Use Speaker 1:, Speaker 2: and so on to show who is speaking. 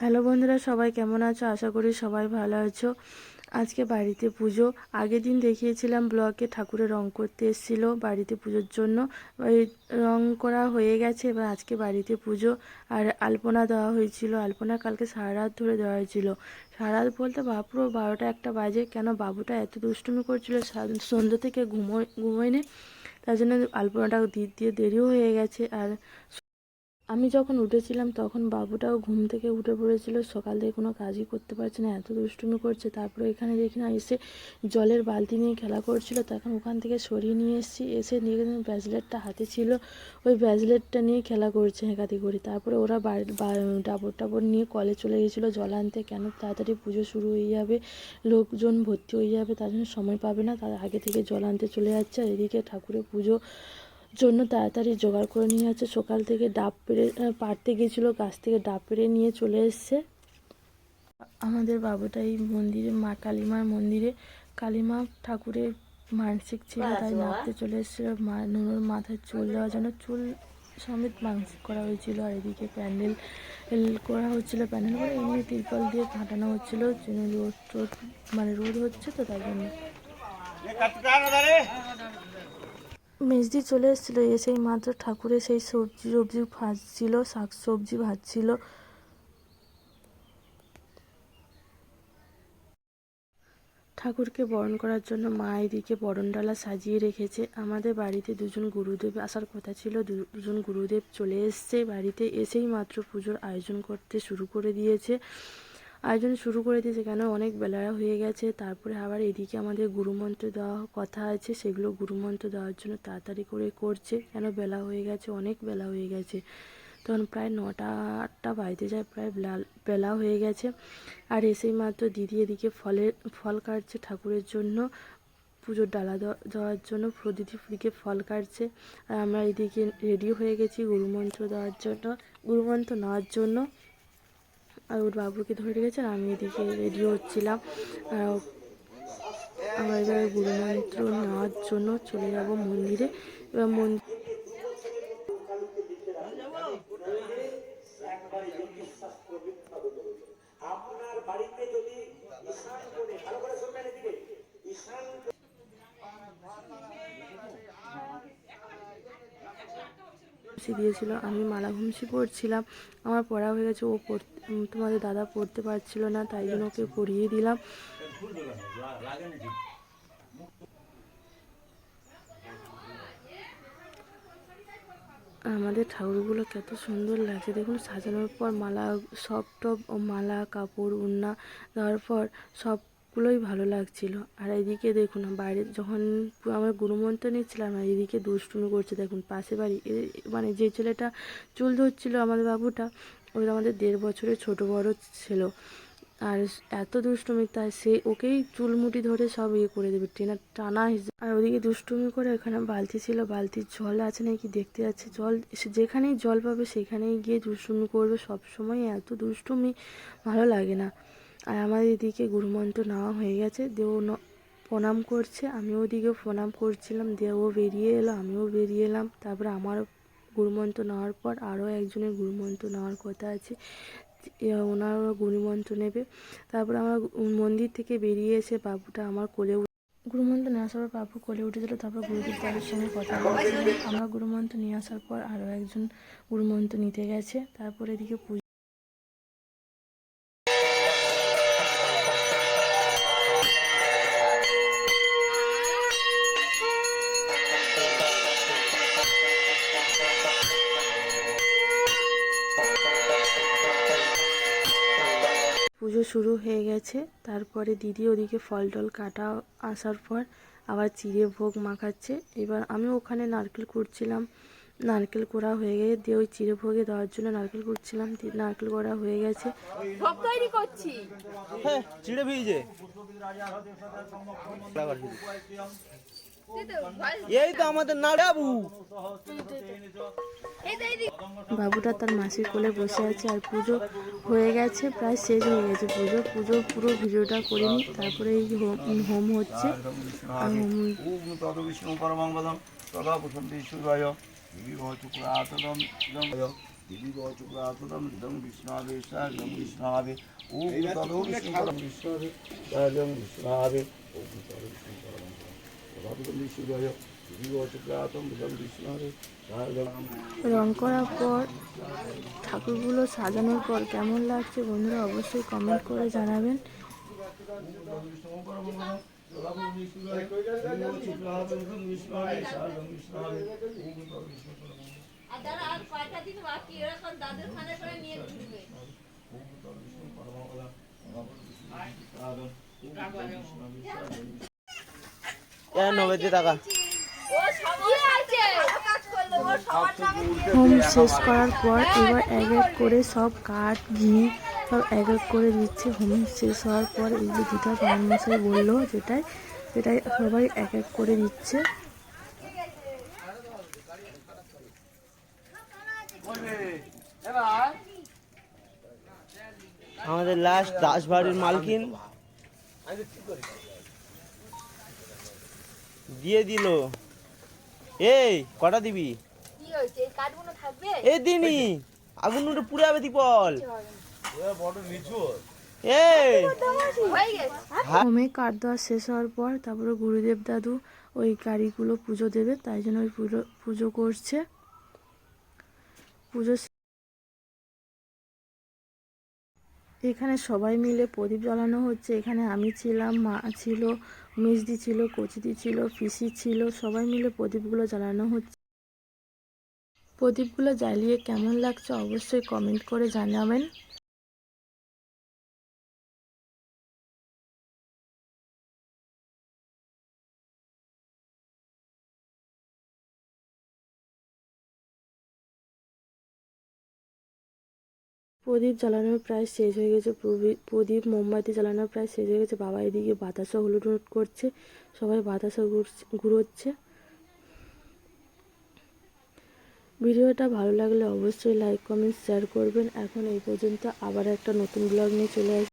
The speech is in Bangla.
Speaker 1: হ্যালো বন্ধুরা, সবাই কেমন আছো? আশা করি সবাই ভালো আছো। আজকে বাড়িতে পুজো। আগের দিন দেখিয়েছিলাম ব্লকে ঠাকুরের রং করতে এসেছিল বাড়িতে পুজোর জন্য। ওই রং করা হয়ে গেছে, এবার আজকে বাড়িতে পুজো। আর আলপনা দেওয়া হয়েছিল। আলপনা কালকে সারা রাত ধরে দেওয়া হয়েছিল। সারা রাত বলতে বাপুরো বারোটা একটা বাজে। কেন বাবুটা এত দুষ্টুমি করছিল? সন্ধ্যে থেকে ঘুমোয় ঘুমোয়নি। তার জন্য আলপনাটা দিয়ে দেরিও হয়ে গেছে। আর আমি যখন উঠেছিলাম তখন বাবুটাও ঘুম থেকে উঠে পড়েছিল, সকাল থেকে কোনো কাজই করতে পারছে না, এত দুষ্টুমি করছে। তারপরে এখানে দেখি না, এসে জলের বালতি নিয়ে খেলা করছিল তখন ওখান থেকে সরিয়ে নিয়ে এসেছি, এসে নিয়ে ব্যাজলেটটা হাতে ছিল, ওই ব্যাজলেটটা নিয়ে খেলা করছে হেঁকাতি করে। তারপরে ওরা ডাবর টাবর নিয়ে কলে চলে গেছিল, জল আনতে, কেন তাড়াতাড়ি পুজো শুরু হয়ে যাবে, লোকজন ভর্তি হয়ে যাবে, তার জন্য সময় পাবে না, তার আগে থেকে জল আনতে চলে যাচ্ছে, আর এদিকে ঠাকুরের পুজো জন্য তাড়াতাড়ি জোগাড় করে নিয়ে যাচ্ছে। সকাল থেকে ডাব পেড়ে আহ, পাড়তে গেছিল গাছ থেকে ডাব পেড়ে নিয়ে চলে এসছে। আমাদের বাবুটা এই মন্দিরে মা কালীমার মন্দিরে। কালীমা ঠাকুরের মানসিক ছিল তাই নাচতে চলে এসেছিল। মা নুনুর মাথায় চুল দেওয়ার জন্য চুল সমেত মানসিক করা হয়েছিল আর এদিকে প্যান্ডেল করা হচ্ছিল। প্যান্ডেল করে এমনি তিরপল দিয়ে কাটানো হচ্ছিল যেন রোদ টোদ মানে রোদ হচ্ছে তো তাই জন্য। মেজদি চলে এসেছিল এসেই মাত্র ঠাকুরের সেই সবজি সবজি ভাজছিল, শাক সবজি ভাজছিল। ঠাকুরকে বরণ করার জন্য মা এদিকে বরণডালা সাজিয়ে রেখেছে। আমাদের বাড়িতে দুজন গুরুদেব আসার কথা ছিল। দুজন গুরুদেব চলে এসছে বাড়িতে। এসেই মাত্র পুজোর আয়োজন করতে শুরু করে দিয়েছে। আয়োজন শুরু করে দিয়েছে কেন? অনেক বেলা হয়ে গেছে। তারপরে আবার এদিকে আমাদের গুরুমন্ত্র দেওয়া কথা আছে, সেগুলো গুরুমন্ত্র দেওয়ার জন্য তাড়াতাড়ি করে করছে। কেন বেলা হয়ে গেছে? অনেক বেলা হয়ে গেছে। তখন প্রায় নটা, আটটা বাজতে যায়, প্রায় বেলা- হয়ে গেছে। আর এসেই মাত্র দিদি এদিকে ফলের, ফল কাটছে ঠাকুরের জন্য। পুজোর ডালা দেওয়া- দেওয়ার জন্য প্রদিদি দিকে ফল কাটছে। আর আমরা এদিকে রেডি হয়ে গেছি গুরুমন্ত্র দেওয়ার জন্য, গুরুমন্ত্র নেওয়ার জন্য। আর ওর বাবুকে ধরে রেখেছে আর আমি এদিকে রেডি হচ্ছিলাম। আমরা এবারে গুরুমন্ত্র নেওয়ার জন্য চলে যাব মন্দিরে। এবার মন্দির দিয়েছিল আমি মালা ঘুমসি পড়ছিলাম আমার পড়া হয়ে গেছে ও পড়- উম, তোমাদের দাদা পড়তে পারছিল না, তাই জন্য ওকে পড়িয়ে দিলাম। আমাদের ঠাকুরগুলো কত সুন্দর লাগছে। দেখুন, সাজানোর পর মালা, সব টপ মালা, কাপড়, উন্না দেওয়ার পর সবগুলোই ভালো লাগছিল। আর এদিকে দেখুন, বাইরে যখন আমার গুরুমন্ত্র নিচ্ছিলাম, আর এদিকে দুষ্টুমি করছে, দেখুন, পাশে বাড়ি। মানে যে ছেলেটা চুল ধরছিল আমাদের বাবুটা, ওই আমাদের দেড় বছরের ছোট বড় ছিল। আর এত দুষ্টুমি, তাই সে ওকেই চুলমুটি ধরে সব ইয়ে করে দেবে, টেনা, টানা আর ওদিকে দুষ্টুমি করে ওখানে বালতি ছিল, বালতির জল আছে নাকি দেখতে যাচ্ছে। জল যেখানেই জল পাবে, সেখানেই গিয়ে দুষ্টুমি করবে। সবসময় এত দুষ্টুমি, ভালো লাগে না। আর আমাদের এদিকে গুরুমন্ত্র নেওয়া হয়ে গেছে। দেও প্রণাম করছে। আমিও ওদিকে প্রণাম করছিলাম। দিয়ে ও বেরিয়ে এলো, আমিও বেরিয়ে এলাম। তারপরে আমারও গুরুমন্ত্র নেওয়ার পর আরও একজনের গুরুমন্ত্র নেওয়ার কথা আছে ওনারও গুরুমন্ত্র নেবে। তারপর আমরা মন্দির থেকে বেরিয়ে এসে বাবুটা আমার কোলে গুরুমন্ত্র নিয়ে আসার পর বাবু কোলে উঠেছিল তারপর গুরুদেব তাদের সঙ্গে কথা বলছিলাম আমরা গুরুমন্ত্র নিয়ে আসার পর আরও একজন গুরুমন্ত্র নিতে গেছে। তারপরে এদিকে শুরু হয়ে গেছে। তারপরে দিদি ওদিকে ফল টল কাটা আসার পর আবার চিড়ে ভোগ মাখাচ্ছে। এবার আমি ওখানে নারকেল কুড়ছিলাম নারকেল কোড়া হয়ে গেছে। দিয়ে ওই চিড়ে ভোগে দেওয়ার জন্য নারকেল কুড়ছিলাম নারকেল কোড়া হয়ে গেছে।
Speaker 2: ভোগ তৈরি করছি।
Speaker 3: হ্যাঁ চিড়ে ভিজে। এই তো আমাদের নাড়াবু
Speaker 1: বাবুটা তার মাসির কোলে বসে আছে আর পুজো হয়ে গেছে প্রায় শেষ হয়ে গেছে পুজো। পুজো পুরো ভিডিওটা করিনি তারপরে এই হোম হোম হচ্ছে।
Speaker 4: তদ বিষ্ণু তদা দিবি পুরাতনম ইদম
Speaker 2: দিদি বচক্রাসনম ইদম বিষ্ণাবে ও তলো বিষ্ণু বিষ্ণাবে সাজম বিষ্ণাবে ও তলো বিষ্ণু
Speaker 1: রং করার পর ঠাকুরগুলো সাজানোর পর কেমন লাগছে বন্ধুরা অবশ্যই কমেন্ট করে জানাবেন।
Speaker 3: নব্বই টাকা।
Speaker 4: ও সবাই আছে? কাজ করল ও সবার নামে দিয়ে
Speaker 1: হোম শেষ করার পর এবার এক এক করে সব কাঠ ঘি সব এক এক করে দিচ্ছে। হোম শেষ হওয়ার পর এই যে দিদা বান মশাই বলল যেটাই সেটাই সবাই এক এক করে দিচ্ছে।
Speaker 3: আমাদের লাস্ট দাস বাড়ির মালকিন। দিয়ে দিল। এই কটা দিবি?
Speaker 4: কি এই কাঠগুলো থাকবে?
Speaker 3: এ দিনি। আগুন উঠে পুড়ে যাবে দীপল। এই।
Speaker 4: হয়ে
Speaker 1: হোমে কাঠ দেওয়া শেষ হওয়ার পর তারপরে গুরুদেব দাদু ওই গাড়িগুলো পুজো দেবে তাই জন্য ওই পুজো পুজো করছে। পুজো এখানে সবাই মিলে প্রদীপ জ্বালানো হচ্ছে। এখানে আমি ছিলাম মা ছিল মিসদি ছিল কচিদি ছিল, পিসি ছিল, সবাই মিলে প্রদীপগুলো জ্বালানো হচ্ছে। প্রদীপগুলো জ্বালিয়ে কেমন লাগছে অবশ্যই কমেন্ট করে জানাবেন। প্রদীপ জ্বালানো প্রায় শেষ হয়ে গেছে। প্রদীপ মোমবাতি জ্বালানো প্রায় শেষ হয়ে গেছে। বাবা এদিকে বাতাসা হলুদ হলুদ করছে। সবাই বাতাসা ঘুরোচ্ছে। ভিডিওটা ভালো লাগলে অবশ্যই লাইক কমেন্ট শেয়ার করবেন। এখন এই পর্যন্ত আবার একটা নতুন ব্লগ নিয়ে চলে আসব